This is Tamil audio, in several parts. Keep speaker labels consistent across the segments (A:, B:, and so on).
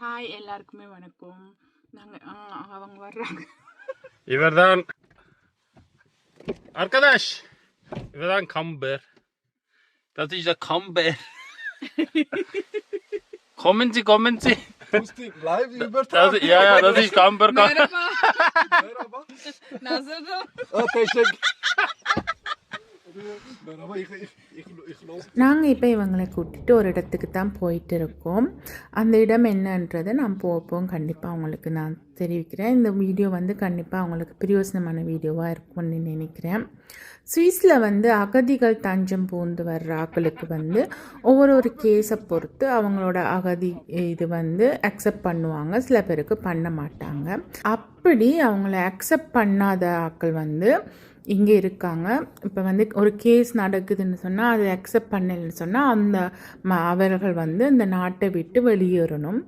A: ஹாய் எல்லாருக்குமே வணக்கம் நாங்கள் அவங்க வர்றாங்க
B: Iverdan Arkadaş Iverdan Kamber Das ist der Kamber Kommen Sie, kommen Sie
C: Lustig, live
B: das,
C: übertragen.
B: Ja, ja, das ist Kamber
A: Merhaba.
C: Merhaba.
A: Nasılsın?
C: Ah, teşekkür.
D: நாங்கள் இப்போ இவங்களை கூட்டிகிட்டு ஒரு இடத்துக்கு தான் போயிட்டு இருக்கோம் அந்த இடம் என்னன்றதை நான் போப்போம் கண்டிப்பாக அவங்களுக்கு நான் தெரிவிக்கிறேன். இந்த வீடியோ வந்து கண்டிப்பாக அவங்களுக்கு பிரயோசனமான வீடியோவாக இருக்கும்னு நினைக்கிறேன். சுவிஸில் வந்து அகதிகள் தஞ்சம் பூந்து வர்ற ஆக்களுக்கு வந்து ஒவ்வொரு ஒரு கேஸை பொறுத்து அவங்களோட அகதி இது வந்து அக்செப்ட் பண்ணுவாங்க. சில பேருக்கு பண்ண மாட்டாங்க. அப்படி அவங்கள அக்செப்ட் பண்ணாத ஆக்கள் வந்து இங்கே இருக்காங்க. இப்போ வந்து ஒரு கேஸ் நடக்குதுன்னு சொன்னால் அதை அக்செப்ட் பண்ணலைன்னு சொன்னால் அந்த ம அவர்கள் வந்து இந்த நாட்டை விட்டு வெளியேறணும்.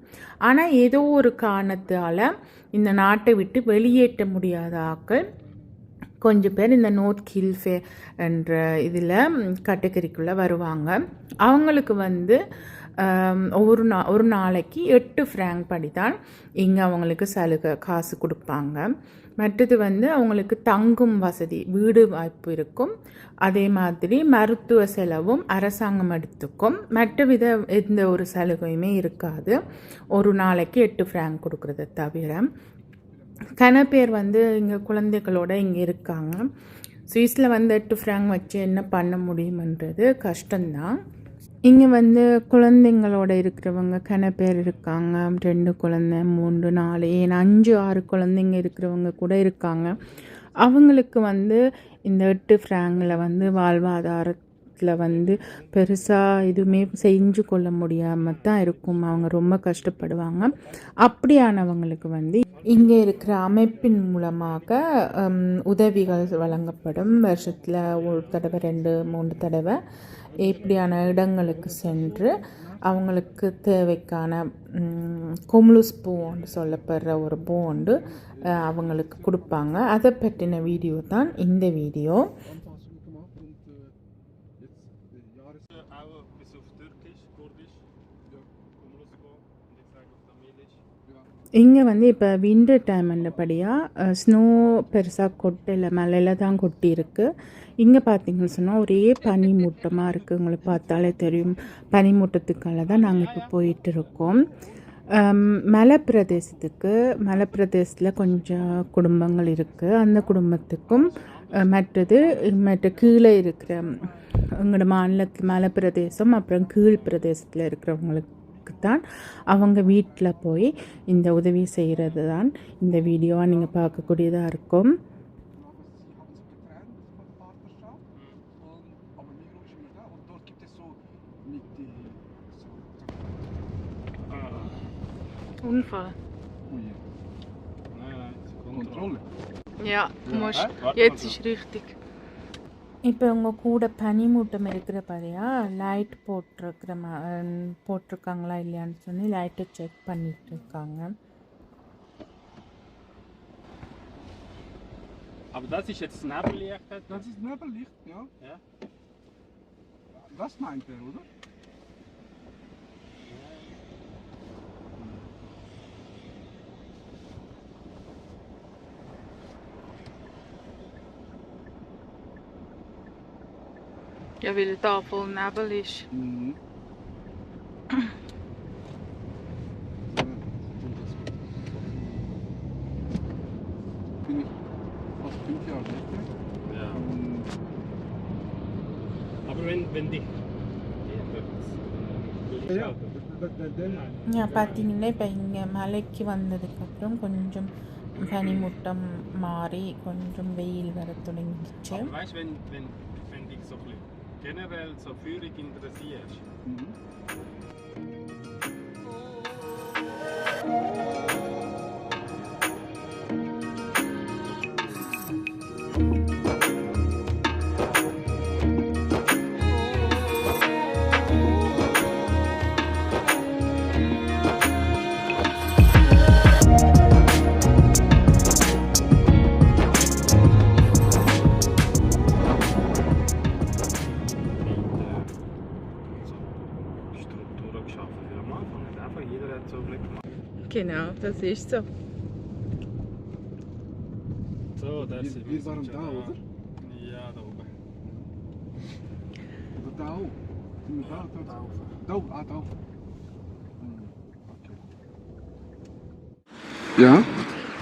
D: ஆனால் ஏதோ ஒரு காரணத்தால் இந்த நாட்டை விட்டு வெளியேற்ற முடியாத ஆக்கள் கொஞ்சம் பேர் இந்த நோட் கில்ஃபே என்ற இதில் கட்டகரிக்குள்ளே வருவாங்க. அவங்களுக்கு வந்து Um, ஒரு நா ஒரு நாளைக்கு எட்டு ஃப்ராங்க் படி தான் இங்கே அவங்களுக்கு சலுகை காசு கொடுப்பாங்க. மற்றது வந்து அவங்களுக்கு தங்கும் வசதி வீடு வாய்ப்பு இருக்கும். அதே மாதிரி மருத்துவ செலவும் அரசாங்கம் எடுத்துக்கும். மற்ற வித எந்த ஒரு சலுகையுமே இருக்காது. ஒரு நாளைக்கு எட்டு ஃப்ராங்க் கொடுக்குறத தவிர. கன பேர் வந்து இங்கே குழந்தைகளோட இங்கே இருக்காங்க. சுவிஸில் வந்து எட்டு ஃப்ராங்க் வச்சு என்ன பண்ண முடியுமன்றது கஷ்டம்தான். இங்கே வந்து குழந்தைங்களோட இருக்கிறவங்க கன பேர் இருக்காங்க. ரெண்டு குழந்தை மூன்று நாலு ஏன் அஞ்சு ஆறு குழந்தைங்க இருக்கிறவங்க கூட இருக்காங்க. அவங்களுக்கு வந்து இந்த எட்டு ஃப்ராங்கில் வந்து வாழ்வாதாரத்தில் வந்து பெருசாக எதுவுமே செஞ்சு கொள்ள முடியாமல் தான் இருக்கும். அவங்க ரொம்ப கஷ்டப்படுவாங்க. அப்படியானவங்களுக்கு வந்து இங்கே இருக்கிற அமைப்பின் மூலமாக உதவிகள் வழங்கப்படும். வருஷத்தில் ஒரு தடவை ரெண்டு மூணு தடவை இப்படியான இடங்களுக்கு சென்று அவங்களுக்கு தேவைக்கான கொம்லுஸ் பூண்டு சொல்லப்படுற ஒரு பூண்டு அவங்களுக்கு கொடுப்பாங்க. அதை பற்றின வீடியோ தான் இந்த வீடியோ. இங்கே வந்து இப்போ விண்டர் டைம் அந்தபடியாக ஸ்னோ பெருசாக கொட்டல மலையில் தான் கொட்டி இருக்குது இங்கே பார்த்தீங்கன்னு சொன்னால் ஒரே பனி மூட்டமாக இருக்குது உங்களுக்கு பார்த்தாலே தெரியும். பனி மூட்டத்துக்கால தான் நாங்கள் இப்போ போயிட்டு இருக்கோம் மலை பிரதேசத்துக்கு மலை பிரதேசத்தில் கொஞ்சம் குடும்பங்கள் இருக்குது அந்த குடும்பத்துக்கும் மற்றது மற்ற கீழே இருக்கிற எங்களோட மாநிலத்தில் மலை பிரதேசம் அப்புறம் கீழ் பிரதேசத்தில் இருக்கிறவங்களுக்கு தான் அவங்க வீட்டில் போய் இந்த உதவி செய்கிறது தான் இந்த வீடியோவை நீங்கள் பார்க்கக்கூடியதாக இருக்கும்
A: Unfall.
B: Nein, nein, Sekunde.
C: Kontrolle.
A: Ja, du musst.
B: Hä? Warte
A: Jetzt
B: mal.
A: ist richtig.
D: இப்போ உங்கள் கூட பனிமூட்டம் இருக்கிறபடியா லைட் போட்டிருக்கிற மா போட்டிருக்காங்களா இல்லையான்னு சொல்லி லைட்டை செக் பண்ணிட்டு இருக்காங்க
B: Aber das ist jetzt Nebenlicht.
C: Das ist Nebellicht, ja.
B: Ja.
C: Das meint er, oder? ich fast fünf Jahre älter.
B: Ja.
C: Und
B: Aber wenn, wenn die.
C: ja, der- der- der-
D: யா பார்த்தீங்கன்னா இப்போ இங்கே மலைக்கு வந்ததுக்கப்புறம் கொஞ்சம் பனிமூட்டம் மாறி கொஞ்சம் வெயில் வர தொடங்கிடுச்சு
B: generell so Führung interessiert,
C: Mhm.
B: Geschaffen für am Anfang. Nicht einfach jeder hat so bisschen gemacht.
A: Genau, das ist so.
B: So, das
C: Wir-
B: sind
C: wir waren da,
B: schon
C: oder?
B: Ja, da oben.
C: Oder da auch? Sind wir da? Da, da. da. Ah, da. Okay. Ja,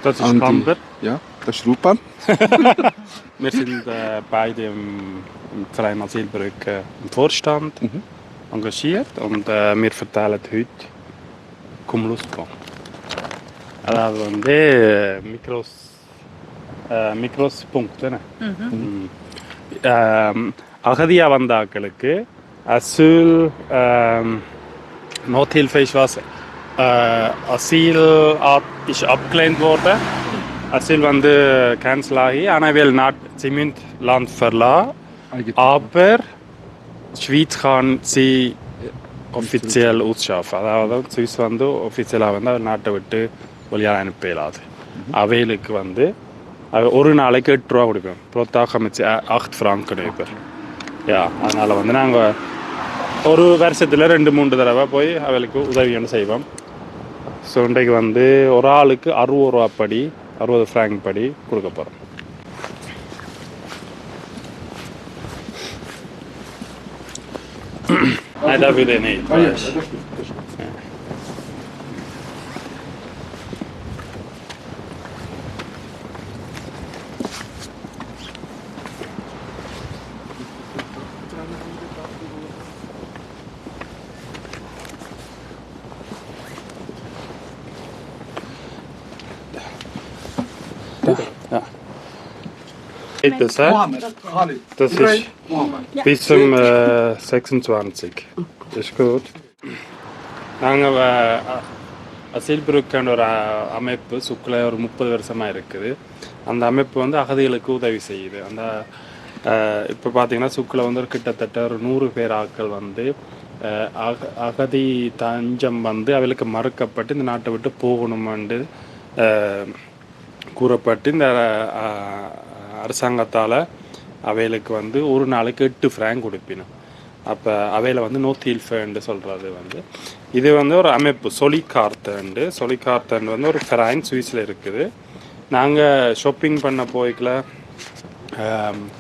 B: Das ist
C: Andi.
B: Camper.
C: ja, das ist Rupan.
B: Wir sind äh, beide im, im Verein Asylbrück äh, im Vorstand
C: Mhm
B: engagiert und äh, wir verteilen heute Cumuluspo. Allora, donde eh, micros, eh, micros punktene. ம். ஆம், அகதியா வந்தாக்களுக்கு Asyl Nothilfe ist was äh, Asyl ab, ist abgelehnt worden. Asyl வந்து cancel ஆகி ஆனால் will not sie müssen Land verlassen.
C: Eigentlich.
B: Aber die Schweiz kann sie offiziell ausschaffen. அதாவது சுவிஸ் வந்து ஒஃபிஷியலாக வந்து அவர் நாட்டை விட்டு வெளியாக அனுப்ப இயலாது அவைகளுக்கு வந்து ஒரு நாளைக்கு எட்டு ரூபா கொடுப்போம் புரோத்தாக அமைச்சு அஹ்ட் ஃப்ராங்க் இப்போ யா அதனால் வந்து நாங்கள் ஒரு வருஷத்தில் ரெண்டு மூன்று தடவை போய் அவளுக்கு உதவி ஒன்று செய்வோம் ஸோ இன்றைக்கு வந்து ஒரு ஆளுக்கு அறுபது ரூபா படி அறுபது ஃப்ராங்க் படி கொடுக்க போகிறோம் அதான் விதை நெய்
C: Ah, ja, das ist
B: Sir.
C: Mohammed, Khalid.
B: Das ist bis zum äh, 26. Ist gut. நாங்கள் அசில்புருக்கான ஒரு அமைப்பு சுக்கில் ஒரு முப்பது வருஷமாக இருக்குது அந்த அமைப்பு வந்து அகதிகளுக்கு உதவி செய்யுது அந்த இப்போ பார்த்தீங்கன்னா சுக்கில் வந்து ஒரு கிட்டத்தட்ட ஒரு நூறு பேர் ஆட்கள் வந்து அக அகதி தஞ்சம் வந்து அவளுக்கு மறுக்கப்பட்டு இந்த நாட்டை விட்டு போகணுமென்று கூறப்பட்டு இந்த அரசாங்கத்தால் அவைகளுக்கு வந்து ஒரு நாளைக்கு எட்டு ஃப்ராங்க் கொடுப்பினோம். அப்போ அவையில் வந்து நோ தீல்ஃபேண்டு சொல்கிறது வந்து. இது வந்து ஒரு அமைப்பு சொலிகார்த்தண்டு சொலிகார்த்தண்டு வந்து ஒரு ஃபெராயின் சுவிஸில் இருக்குது. நாங்கள் ஷாப்பிங் பண்ண போய்க்கல.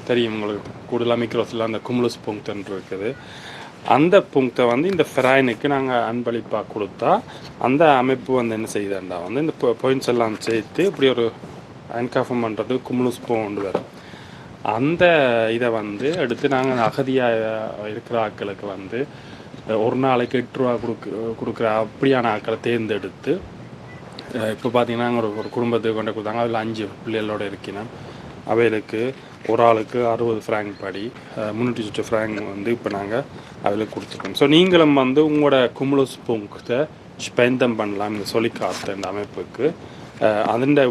B: தெரியும் உங்களுக்கு கூடுதலாக மிக்ரோஸில் அந்த குமுலுஸ் புங்க்தன் இருக்குது. அந்த புங்க்தை வந்து இந்த ஃபெராயினுக்கு நாங்கள் அன்பளிப்பாக கொடுத்தா அந்த அமைப்பு வந்து என்ன செய்யுதுண்டா வந்து இந்த பாயிண்ட்ஸ் எல்லாம் சேர்த்து இப்படி ஒரு அயன்காஃபம் பண்ணுறது குமுலுஸ் போண்டு வரும். அந்த இதை வந்து எடுத்து நாங்கள் அகதியாக இருக்கிற ஆட்களுக்கு வந்து ஒரு நாளைக்கு எட்டு ரூபா கொடுக்கு கொடுக்குற அப்படியான ஆட்களை தேர்ந்தெடுத்து இப்போ பார்த்தீங்கன்னா ஒரு ஒரு குடும்பத்துக்கு கொண்டு கொடுத்தாங்க. அதில் அஞ்சு பிள்ளைகளோட இருக்கணும் அவைகளுக்கு ஒரு ஆளுக்கு அறுபது ஃப்ராங்க் படி முந்நூற்றி சுற்று ஃப்ராங்க் வந்து இப்போ நாங்கள் அவளுக்கு கொடுத்துருக்கோம். ஸோ நீங்களும் வந்து உங்களோட குமுலஸ் பொங்கத்தை ஸ்பெந்தம் பண்ணலாம் இந்த காத்த இந்த அமைப்புக்கு அதிண்ட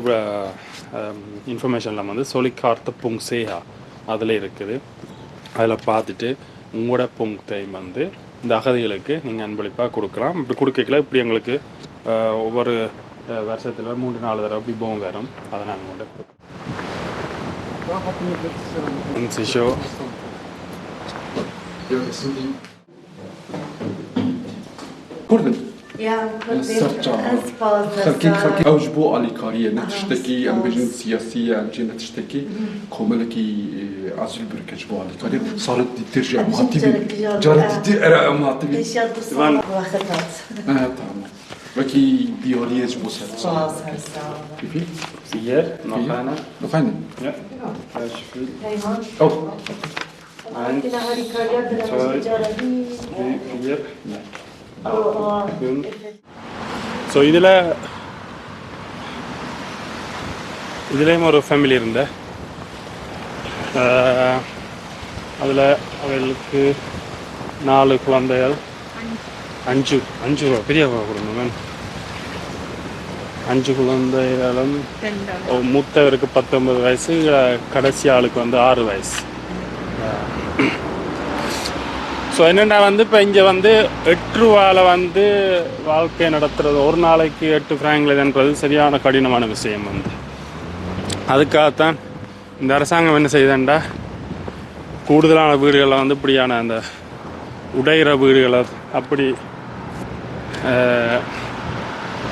B: இன்ஃபர்மேஷன்லாம் வந்து சொலிக்கார்த்த பொங் சேஹா அதில் இருக்குது. அதில் பார்த்துட்டு உங்களோட பொங்கத்தை வந்து இந்த அகதிகளுக்கு நீங்கள் அன்பளிப்பாக கொடுக்கலாம். இப்படி கொடுக்கல இப்படி எங்களுக்கு ஒவ்வொரு வருஷத்தில் மூன்று நாலு தடவை அப்படி போகும் வரும். அதை நாங்கள் கொண்டு
C: Da hatten wir letztes Jahr einen
B: Und sie schon.
C: Ja, das sind die. Kurdin.
E: يا
C: السرجة.
E: اسبوز
C: خلكي خلكي أو جبو على كارية نتشتكي أم بجن سياسية أم جن نتشتكي كوملكي عزل بركة جبو على كارية صارت دي ترجع
E: أجيب
C: مهاتبي
E: جرك-
C: جرت دي أرى مهاتبي
E: ايش يد الصلاة واخذت
C: آه تمام وكي بيورية جبو سات
E: خلاص هالساعة
C: كيفي؟
B: Hier, noch einer.
C: Noch eine?
B: Ja. Das ist viel.
E: هيمان
C: Oh,
B: Eins,
E: إلى هذه كاريات بلا
B: zwei,
E: مشجرة
B: so இதில் இதுலேயும் ஒரு ஃபேமிலி இருந்த அதில் அவளுக்கு நாலு குழந்தைகள். அஞ்சு அஞ்சு பெரிய குடும்பம் அஞ்சு குழந்தைகளும் மூத்தவருக்கு பத்தொன்பது வயசு கடைசி ஆளுக்கு வந்து ஆறு வயசு. ஸோ என்னென்னா வந்து இப்போ இங்கே வந்து எட்டு ரூபாவில் வந்து வாழ்க்கையை நடத்துறது. ஒரு நாளைக்கு எட்டு ஃப்ராங்க்லதுன்றது சரியான கடினமான விஷயம் வந்து. அதுக்காகத்தான் இந்த அரசாங்கம் என்ன செய்யுதுண்டா கூடுதலான வீடுகளில் வந்து இப்படியான அந்த உடையிற வீடுகளை அப்படி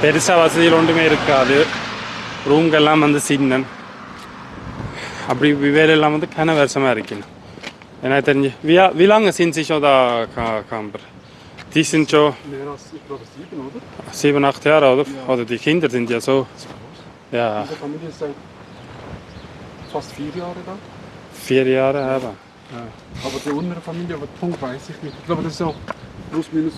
B: பெருசாக வசதிகள் ஒன்றுமே இருக்காது. ரூம்கெல்லாம் வந்து சின்னன் அப்படி வேலையெல்லாம் வந்து கன வருஷமாக இருக்கணும். எனக்கு தெரிஞ்சு வியா விலாங்க சின்சிஷோ தான் கா Ambar Die sind schon
C: Mehr als, ich glaube, sieben, oder?
B: sieben, acht Jahre, oder? Oder die Kinder sind ja so. Ja,
C: Unsere Familie ist seit fast vier Jahre da.
B: vier Jahre aber.
C: Aber die andere Familie, aber Punkt weiß ich nicht. Ich glaube, das ist auch plus minus.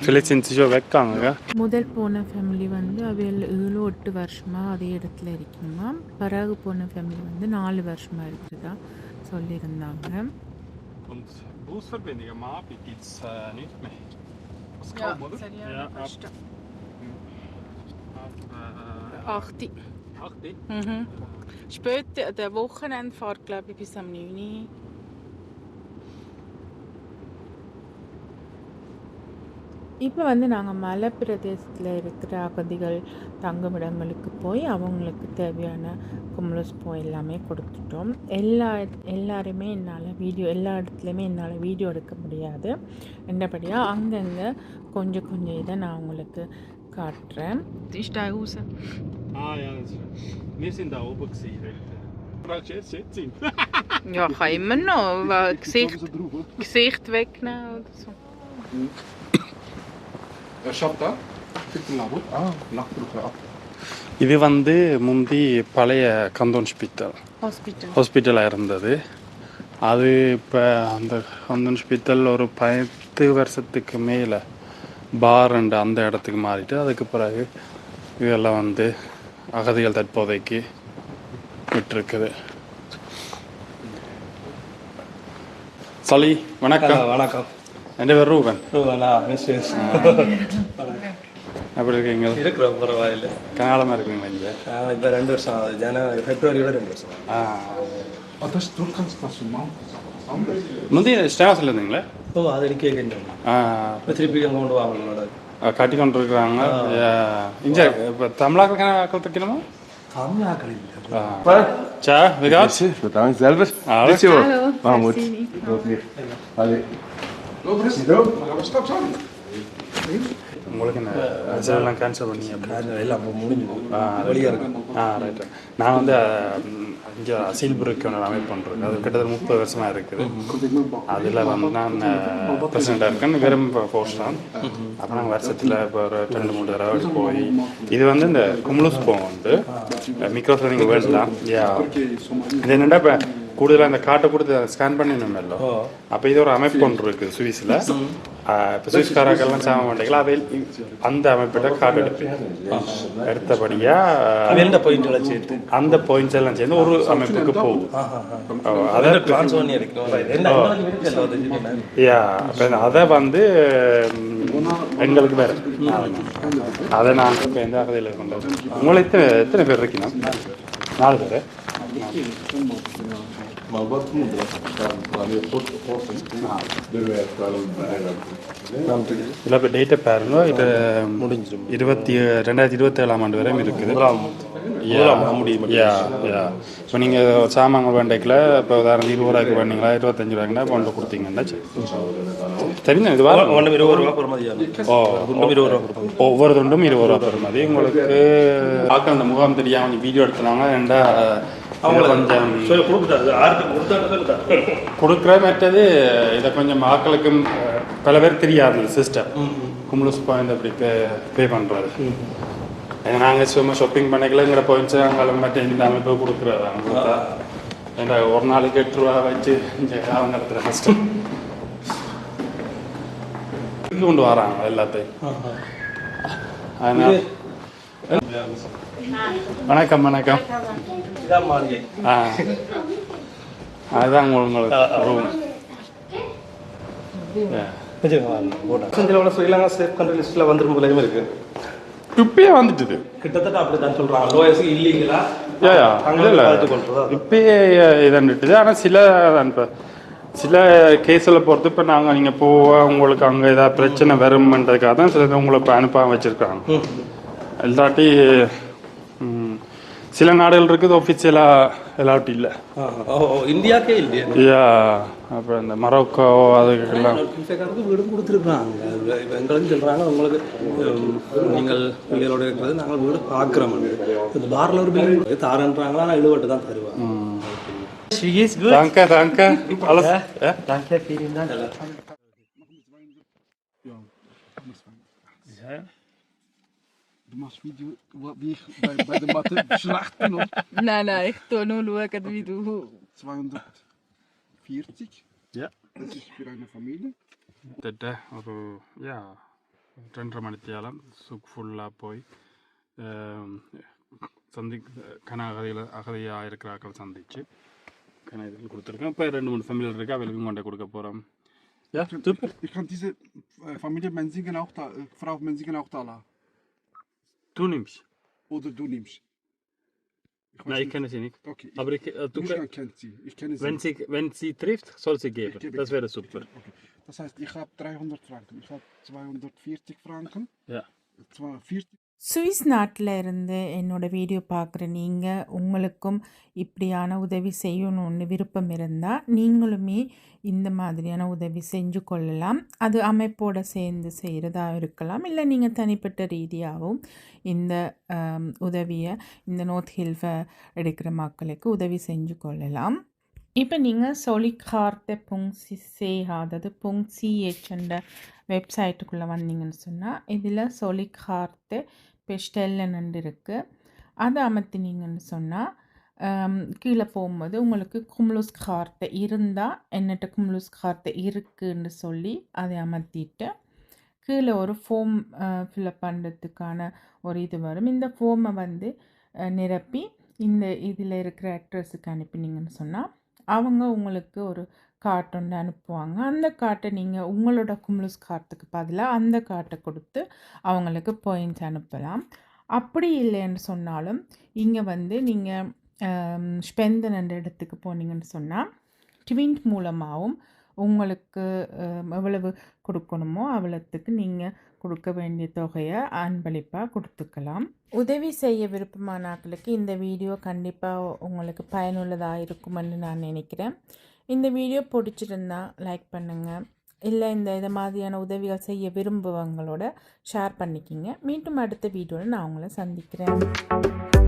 B: Vielleicht sind sie schon weggegangen, gell?
D: முதல் போன ஃபேமிலி வந்து அவையில் ஏழு எட்டு வருஷமாக அதே இடத்துல இருக்கணுமா பிறகு போன ஃபேமிலி வந்து நாலு வருஷமாக kontrollieren nachher.
B: Und Busverbindung am Abend gibt es äh, nicht mehr.
C: Was
A: ja,
C: kaum, oder?
A: Ja,
B: ja, ab, ab, äh,
A: 8.
B: 8.
A: Mhm. Später, der Wochenende fahrt, glaube ich, bis am 9.
D: இப்போ வந்து நாங்கள் மலை பிரதேசத்தில் இருக்கிற அகதிகள் தங்குமிடங்களுக்கு போய் அவங்களுக்கு தேவையான கும்பலஸ்போ எல்லாமே கொடுத்துட்டோம். எல்லா எல்லாருமே என்னால் வீடியோ எல்லா இடத்துலையுமே என்னால் வீடியோ எடுக்க முடியாது. என்னபடியாக அங்கங்கே கொஞ்சம் கொஞ்சம் இதை நான் உங்களுக்கு காட்டுறேன்.
B: ja, das ist, wir sind da oben gewesen. heute. Brauchst
C: ab.
B: இது வந்து முந்தி பழைய கந்தோன்
A: Hospital.
B: ஹாஸ்பிட்டலாக இருந்தது அது இப்போ அந்த கந்தோன் ஹாஸ்பிட்டல் ஒரு பத்து வருஷத்துக்கு மேலே பாரண்டு அந்த இடத்துக்கு மாறிட்டு அதுக்கு பிறகு இதெல்லாம் வந்து அகதிகள் தற்போதைக்கு விட்டுருக்குது. சலி வணக்கம்.
F: வணக்கம்.
B: என் பேர் ரூபன்
F: நான் மிஸ்ஸஸ்
B: எப்படி இருக்கீங்க
F: இருக்கிறோம் பரவாயில்ல
B: கனாலமாக இருக்கீங்களா இங்கே
F: இப்போ ரெண்டு வருஷம் ஆகுது ஜனவரி பிப்ரவரியோட ரெண்டு வருஷம்.
B: ஆ
C: Ah.
B: முந்தைய ஸ்டேஷனில் இருந்தீங்களா
F: ஓ அது எனக்கு கேட்கணும்
B: ஆ
F: இப்போ திருப்பி அங்கே கொண்டு வாங்கணும்
B: கட்டி கொண்டு இருக்கிறாங்க இங்கே இப்போ தமிழாக்கள் ஆக்கள் தைக்கணுமா
F: தமிழாக்கள் இல்லை.
B: Hallo.
G: Hallo. Hallo.
C: Aber stopp, sorry.
B: உங்களுக்கு என்ன எல்லாம் கேன்சல் பண்ணி
F: எல்லாம் முடிஞ்சு
B: ஆ ரைட்டு நான் வந்து இங்கே அசீல்புருக்கு ஒன்று அமைப்பு பண்ணுறேன் அது கிட்டத்தட்ட முப்பது வருஷமாக இருக்குது அதில் வந்து நான் பிரசிடண்டாக இருக்கேன் வெறும் போஸ்ட் தான் அப்போ நாங்கள் வருஷத்தில் இப்போ ஒரு ரெண்டு மூணு தடவை போய் இது வந்து இந்த கும்ளுஸ் போவோம் வந்து மிக்ரோஃபோன் நீங்கள் வேண்டாம் யா இது என்னடா இப்போ கூடுதலாக இந்த காட்டை கொடுத்து ஸ்கேன் பண்ணிடணுமല്ലോ அப்போ இது ஒரு அமைப்பு ஒன்று இருக்குது சுவிஸில். இப்போ சுவிஸ்காரர்கள்லாம் சாம மாட்டீங்களா? அவை அந்த அமைப்பிட்ட காட்டு எடுப்பேன் எடுத்தபடியாக
F: எந்த பாயிண்ட் வச்சுட்டு
B: அந்த பாயிண்ட்ஸ் எல்லாம் சேர்ந்து ஒரு அமைப்புக்கு போகும். அதை யா அப்ப அதை வந்து எங்களுக்கு வேற. அதை நாங்கள் இப்போ எந்த அகதியில் கொண்டு. உங்களை எத்தனை எத்தனை பேர் இருக்கணும் நாலு பேர். இதில் இப்போ டேட்டை பாருங்க இது முடிஞ்சிடும் இருபத்தி ரெண்டாயிரத்தி இருபத்தேழாம் ஆண்டு வரையும் இருக்குது இப்போ நீங்கள் சாமான்கள் வேண்டைக்கில் இப்போ உதாரணம் இருபது ரூபாய்க்கு வேண்டிங்களா இருபத்தஞ்சு ரூபாய்க்குனா கொண்டு கொடுத்தீங்கன்னா சரி. தெரியும் இது வரும்
F: ஒன்று இருபது ரூபா பொறுமதியாக
B: ஓ
F: இருபது ரூபா பொறுமதி
B: ஒவ்வொரு துண்டும் இருபது ரூபா பெறுமதி உங்களுக்கு பார்க்க அந்த முகாம் தெரியாம கொஞ்சம் வீடியோ எடுத்துனாங்க ரெண்டா அவங்கள கொஞ்சம் கொடுக்குற மற்றது இதை கொஞ்சம் ஆக்களுக்கும் பல பேர் தெரியாது சிஸ்டம் கும்ளுஸ் பாயிண்ட் அப்படி பே பே பண்ணுறது நாங்கள் சும்மா ஷாப்பிங் பண்ணிக்கலங்கிற பாயிண்ட்ஸ் நாங்கள் மற்ற இந்த அமைப்பு கொடுக்குறது? ஏன்னா ஒரு நாளைக்கு எட்டு ரூபா வச்சு அவங்க நடத்துகிற கஷ்டம் கொண்டு வராங்க எல்லாத்தையும். அதனால வணக்கம் வணக்கம்.
F: இதான் மாளிகை
B: ஆ. அதுதான் உங்களுக்கு ரூம்
F: போட்டா ஸ்ரீலங்கா சேஃப் கண்ட்ரி லிஸ்ட்டில் வந்துரும் போலையும் இருக்கு.
B: இப்பயே வந்துட்டுது.
F: கிட்டத்தட்ட அப்படி தான் சொல்கிறாங்க லோயஸ் இல்லீங்களா?
B: இல்லை இப்பயே இதண்டுட்டுது. ஆனால் சில இப்போ சில கேஸில் பொறுத்து இப்போ நாங்கள் நீங்கள் போக உங்களுக்கு அங்கே ஏதாவது பிரச்சனை வரும்ன்றதுக்காக தான் சில உங்களை இப்போ அனுப்பாம வச்சுருக்காங்க. இல்லாட்டி சில நாடுகள் இருக்குது ஒஃபிஷியலாக எல்லாட்டி இல்லை.
F: இந்தியாக்கே இல்லையா?
B: யா அப்புறம் இந்த மொரோக்கோ அதுக்கெல்லாம்.
F: வீடும் கொடுத்துருக்குறாங்க. இப்போ எங்களுக்கு சொல்கிறாங்க உங்களுக்கு நீங்கள் பிள்ளைகளோட இருக்கிறது நாங்கள் வீடு பார்க்குறோம் இந்த பாரில் ஒரு பில்டிங் தாரன்றாங்களா நான் இழுவட்டு தான் தருவேன்.
B: Danke, danke. Alles. Ja?
F: Danke, vielen Dank.
C: Du machst Video, wie ich bei, bei der Mathe schlecht bin, oder?
A: Nein, nein, ich tue nur schauen, wie du...
C: 240.
B: Ja.
C: Das ist für eine Familie.
B: கிட்டத்தட்ட ஒரு யா ரெண்டரை மணித்தியாலம் சுக் ஃபுல்லாக போய் ஆம், சந்தி கன அகதியில் அகதியாக இருக்கிற ஆக்கள் சந்திச்சு கன இதில் கொடுத்துருக்கேன் இப்போ ரெண்டு மூணு ஃபேமிலியில் இருக்கு அவளுக்கும் கொண்டு கொடுக்க போகிறோம் யா super
C: Ich kann diese äh, Familie Menzingen auch da, äh, Frau Menzingen auch da lassen.
B: Du nimmst.
C: Oder du nimmst. Ich
B: Nein, ich kenne sie nicht.
C: Okay,
B: Aber ich, äh, du,
C: Mischka kennt sie. Ich kenne sie.
B: wenn, sie, wenn sie trifft, soll sie geben. Das wäre super.
C: Okay. Das heißt, ich habe 300 Franken. Ich habe 240 Franken.
B: Ja.
C: 240.
D: Swiss நாட்டில் இருந்து என்னோடய வீடியோ பார்க்குற நீங்கள் உங்களுக்கும் இப்படியான உதவி செய்யணும்னு விருப்பம் இருந்தால் நீங்களுமே இந்த மாதிரியான உதவி செஞ்சு கொள்ளலாம். அது அமைப்போடு சேர்ந்து செய்கிறதா இருக்கலாம். இல்லை நீங்கள் தனிப்பட்ட ரீதியாகவும் இந்த உதவியை இந்த நோர்த் ஹில்ஃபை எடுக்கிற மக்களுக்கு உதவி செஞ்சு கொள்ளலாம். இப்போ நீங்கள் சொலிகார்த்த புங் சிசே அதாவது புங் சிஹெச்ன்ற வெப்சைட்டுக்குள்ளே வந்தீங்கன்னு சொன்னால் இதில் சொலிகார்த்தே பெஸ்டெல்லன்னு இருக்குது அதை அமர்த்தினீங்கன்னு சொன்னால் கீழே போகும்போது உங்களுக்கு கும்லுஸ் கார்த்தை இருந்தால் என்னட்ட கும்லுஸ் கார்த்தை இருக்குன்னு சொல்லி அதை அமர்த்திட்டு கீழே ஒரு ஃபோம் ஃபில்அப் பண்ணுறதுக்கான ஒரு இது வரும். இந்த ஃபோமை வந்து நிரப்பி இந்த இதில் இருக்கிற அட்ரஸுக்கு அனுப்பினீங்கன்னு சொன்னால் அவங்க உங்களுக்கு ஒரு கார்ட் அனுப்புவாங்க. அந்த கார்ட்டை நீங்கள் உங்களோட கும்ளுஸ் கார்ட்டுக்கு பதிலாக அந்த கார்ட்டை கொடுத்து அவங்களுக்கு பாயிண்ட்ஸ் அனுப்பலாம். அப்படி இல்லைன்னு சொன்னாலும் இங்கே வந்து நீங்கள் ஸ்பெந்தன் என்ற இடத்துக்கு போனீங்கன்னு சொன்னால் ட்விண்ட் மூலமாகவும் உங்களுக்கு எவ்வளவு கொடுக்கணுமோ அவ்வளோத்துக்கு நீங்கள் கொடுக்க வேண்டிய தொகையை அன்பளிப்பாக கொடுத்துக்கலாம். உதவி செய்ய விருப்பமானாக்களுக்கு இந்த வீடியோ கண்டிப்பாக உங்களுக்கு பயனுள்ளதாக இருக்குமென்னு நான் நினைக்கிறேன். இந்த வீடியோ பிடிச்சிருந்தா லைக் பண்ணுங்கள் இல்லை இந்த இதை மாதிரியான உதவிகள் செய்ய விரும்புவங்களோட ஷேர் பண்ணிக்கிங்க. மீண்டும் அடுத்த வீடியோவில் நான் உங்களை சந்திக்கிறேன்.